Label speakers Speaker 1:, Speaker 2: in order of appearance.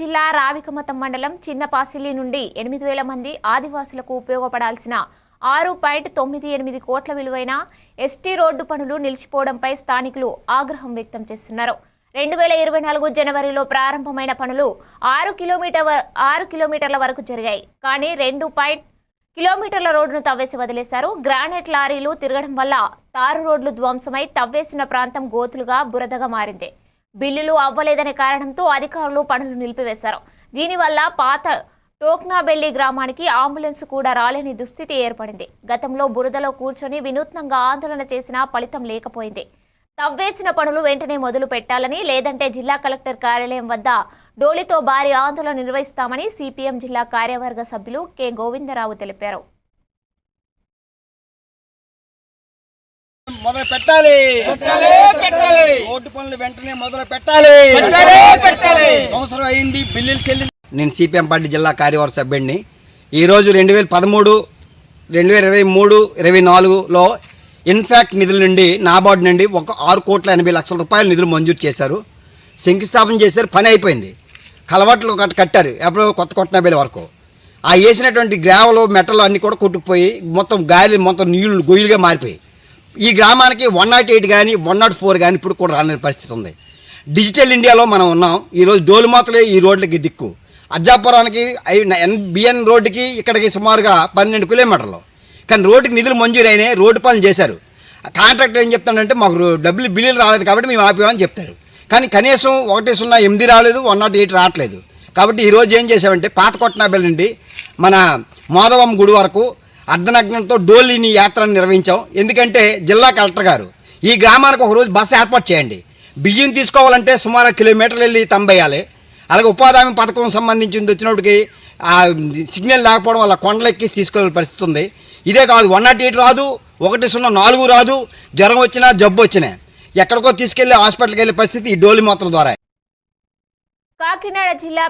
Speaker 1: జిల్లా రావికమతం మండలం చిన్నపాసిలి నుండి ఎనిమిది వేల మంది ఆదివాసులకు ఉపయోగపడాల్సిన ఆరు పాయింట్ తొమ్మిది ఎనిమిది కోట్ల విలువైన ఎస్టీ రోడ్డు పనులు నిలిచిపోవడంపై స్థానికులు ఆగ్రహం వ్యక్తం చేస్తున్నారు. రెండు వేల ఇరవై నాలుగు జనవరిలో ప్రారంభమైన పనులు ఆరు కిలోమీటర్ ఆరు కిలోమీటర్ల వరకు జరిగాయి. కానీ రెండు పాయింట్ కిలోమీటర్ల రోడ్డును తవ్వేసి వదిలేశారు. గ్రానైట్ లారీలు తిరగడం వల్ల తారు రోడ్లు ధ్వంసమై తవ్వేసిన ప్రాంతం గోతులుగా బురదగా మారింది. బిల్లులు అవ్వలేదనే కారణంతో అధికారులు పనులు నిలిపివేశారు. దీనివల్ల పాత టోక్నాబెల్లి గ్రామానికి అంబులెన్స్ కూడా రాలేని దుస్థితి ఏర్పడింది. గతంలో బురదలో కూర్చొని వినూత్నంగా ఆందోళన చేసినా ఫలితం లేకపోయింది. తవ్వేసిన పనులు వెంటనే మొదలు పెట్టాలని లేదంటే జిల్లా కలెక్టర్ కార్యాలయం వద్ద డోలితో భారీ ఆందోళన నిర్వహిస్తామని సిపిఎం జిల్లా కార్యవర్గ సభ్యులు కె. గోవిందరావు తెలిపారు.
Speaker 2: మొదలు పెట్టాలి.
Speaker 3: పెట్టాలి.
Speaker 2: రోడ్డు పనులు వెంటనే మొదలు పెట్టాలి. సంవత్సరం అయింది బిల్లులు చెల్లి నేను సిపిఎం పార్టీ జిల్లా కార్యవర్గ సభ్యుడిని. ఈరోజు రెండు వేల పదమూడు రెండు వేల ఇరవై మూడు ఇరవై నాలుగులో ఇన్ఫాక్ట్ నిధుల నుండి నాబార్డు నుండి ఒక ఆరు కోట్ల ఎనభై లక్షల రూపాయల నిధులు మంజూరు చేశారు. శంకుస్థాపన చేశారు పని అయిపోయింది. కలవాట్లు కట్- కట్టారు ఎప్పుడు కొత్త కొట్టనబేల వరకు. ఆ వేసినటువంటి గ్రావలు మెటలు అన్నీ కూడా కొట్టుకుపోయి మొత్తం గాలి మొత్తం నీళ్ళు గొయ్యలుగా మారిపోయి ఈ గ్రామానికి వన్ నాట్ ఎయిట్ కానీ వన్ నాట్ ఫోర్ కానీ ఇప్పుడు కూడా రాని పరిస్థితి ఉంది. డిజిటల్ ఇండియాలో మనం ఉన్నాం. ఈరోజు డోలుమాతలే ఈ రోడ్లకి దిక్కు. అజ్జాపురానికి బిఎన్ రోడ్డుకి ఇక్కడికి సుమారుగా పన్నెండు కిలోమీటర్లు. కానీ రోడ్డుకి నిధులు మంజూరు రోడ్డు పనులు చేశారు. కాంట్రాక్టర్ ఏం చెప్తాడంటే మాకు డబ్బులు బిల్లులు రాలేదు కాబట్టి మేము ఆపామని చెప్తారు. కానీ కనీసం ఒకటి సున్నా ఎనిమిది రాలేదు వన్ నాట్ ఎయిట్ రావట్లేదు. కాబట్టి ఈరోజు ఏం చేసామంటే పాత కొట్టనాబెల్ నుండి మన మోదవం గుడి వరకు అర్ధనగ్నంతో డోలిని యాత్రను నిర్వహించాం. ఎందుకంటే జిల్లా కలెక్టర్ గారు ఈ గ్రామానికి ఒక రోజు బస్సు ఏర్పాటు చేయండి. బియ్యం తీసుకోవాలంటే సుమారు కిలోమీటర్లు వెళ్ళి తంబేయాలి. అలాగే ఉపాధి హామీ పథకం సంబంధించింది వచ్చినప్పటికి ఆ సిగ్నల్ లేకపోవడం వల్ల కొండలెక్కి తీసుకోవాల్సిన పరిస్థితి ఉంది. ఇదే కాదు వన్ నాట్ ఎయిట్ రాదు ఒకటి సున్నా నాలుగు రాదు జ్వరం వచ్చినా జబ్బు వచ్చినా. ఎక్కడికో తీసుకెళ్ళి హాస్పిటల్కి వెళ్ళే పరిస్థితి ఈ డోలి మాత్రం ద్వారా.
Speaker 1: కాకినాడ జిల్లా